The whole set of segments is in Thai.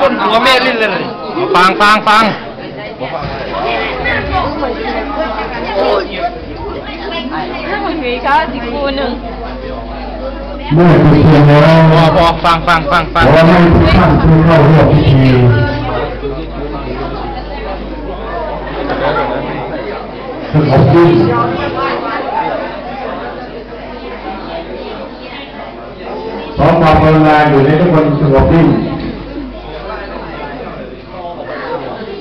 ก้นหัวเมลินเลยฟังฟังฟังถ้ามื่อเป็นเพียงแล้วพอพฟังฟังฟังฟังขอให้ทุกท่านที่เข้าร่วมพิธีสงบดี ขอความกรุณาอยู่ในทุกคนสงบนิ่ง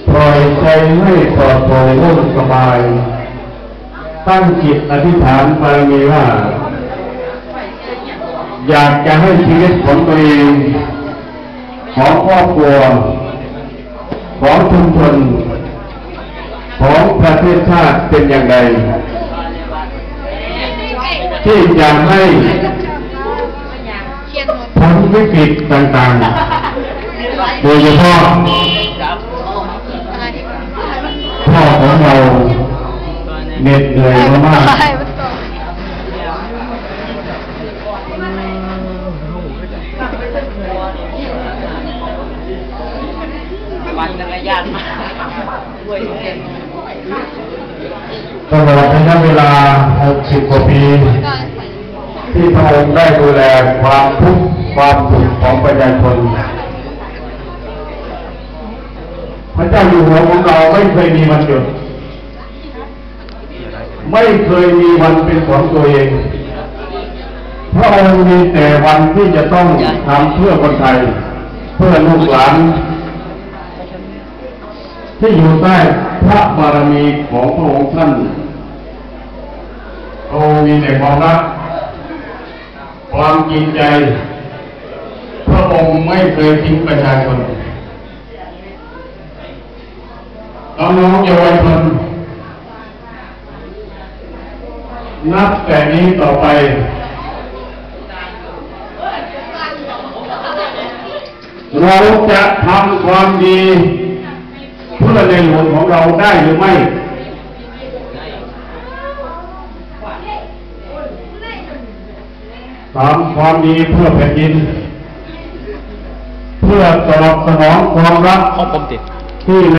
ปล่อยใจให้ปลอดโปร่งสบาย ตั้งจิตอธิษฐานบารมีว่า อยากจะให้ชีวิตของตัวเองของครอบครัว ของชุมชนของประเทศชาติเป็นอย่างไร ที่อยากให้ วิกฤตต่างๆ โดยเฉพาะพ่อของเราเหน็ดเหนื่อยมากๆปั่นจักรยานมาด้วยเส้นตลอดระยะเวลา 60 กว่าปี ที่พระองค์ได้ดูแลความทุกข์ความสุขของประชาชน พระเจ้าอยู่หัวของเราไม่เคยมีวันหยุด ไม่เคยมีวันเป็นของตัวเอง พระองค์มีแต่วันที่จะต้องทำเพื่อคนไทย เพื่อลูกหลาน ที่อยู่ใต้พระบารมีของพระองค์ท่านพระองค์มีแต่ความรัก ความจริงใจ พระองค์ไม่เคยทิ้งประชาชนน้องๆเยาวชนนับแต่นี้ต่อไป เราจะทำความดีเพื่อในหลวงของเราได้หรือไม่ ทำความดีเพื่อแผ่นดิน เพื่อตอบสนองความรักของผมติดที่